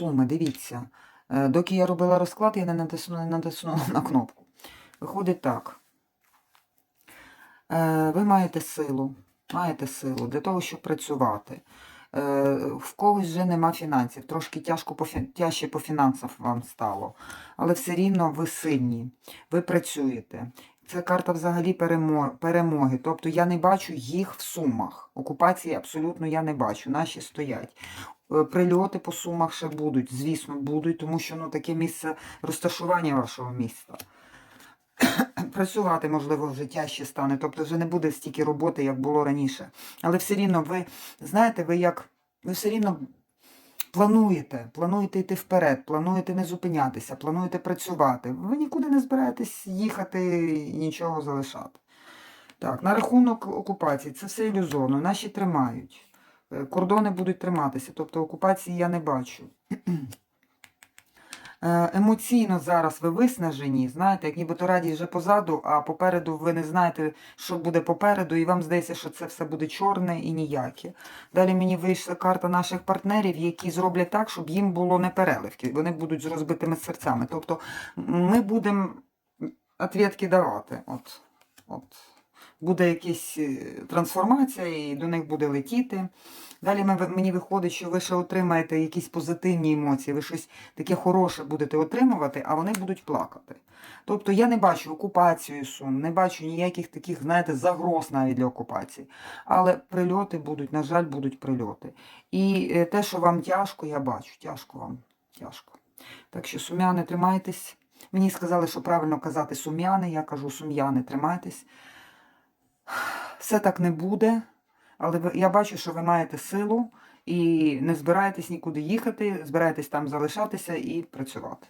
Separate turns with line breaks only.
суми, дивіться. Е, Доки я робила розклад, я не натиснула, не натиснула на кнопку. Виходить так. Е, Ви маєте силу, маєте силу для того, щоб працювати. Е, В когось вже нема фінансів, трошки тяжко по, тяжче по фінансах вам стало. Але все рівно ви сильні, ви працюєте. Це карта взагалі перемоги. Тобто я не бачу їх в сумах. Окупації абсолютно я не бачу. Наші стоять. Е, Прильоти по сумах ще будуть, звісно, будуть, тому що ну, таке місце розташування вашого міста. Працювати, можливо, вже тяжче стане, тобто вже не буде стільки роботи, як було раніше. Але все рівно ви, знаєте, ви як ви все рівно плануєте, плануєте йти вперед, плануєте не зупинятися, плануєте працювати. Ви нікуди не збираєтесь їхати і нічого залишати. Так, на рахунок окупації, це все ілюзорно. Наші тримають. Кордони будуть триматися, тобто окупації я не бачу. Е, Емоційно зараз ви виснажені, знаєте, як нібито радість вже позаду, а попереду ви не знаєте, що буде попереду, і вам здається, що це все буде чорне і ніяке. Далі мені вийшла карта наших партнерів, які зроблять так, щоб їм було не переливки. Вони будуть з розбитими серцями. Тобто ми будемо відповідки давати. От, от. Буде якась е, трансформація, і до них буде летіти. Далі мені виходить, що ви ще отримаєте якісь позитивні емоції, ви щось таке хороше будете отримувати, а вони будуть плакати. Тобто я не бачу окупацію сум, не бачу ніяких таких, знаєте, загроз навіть для окупації. Але прильоти будуть, на жаль, будуть прильоти. І е, те, що вам тяжко, я бачу. Тяжко вам, тяжко. Так що, сум'яни, тримайтесь. Мені сказали, що правильно казати сум'яни, я кажу сум'яни, тримайтесь. Все так не буде, але я бачу, що ви маєте силу і не збираєтесь нікуди їхати, збираєтесь там залишатися і працювати.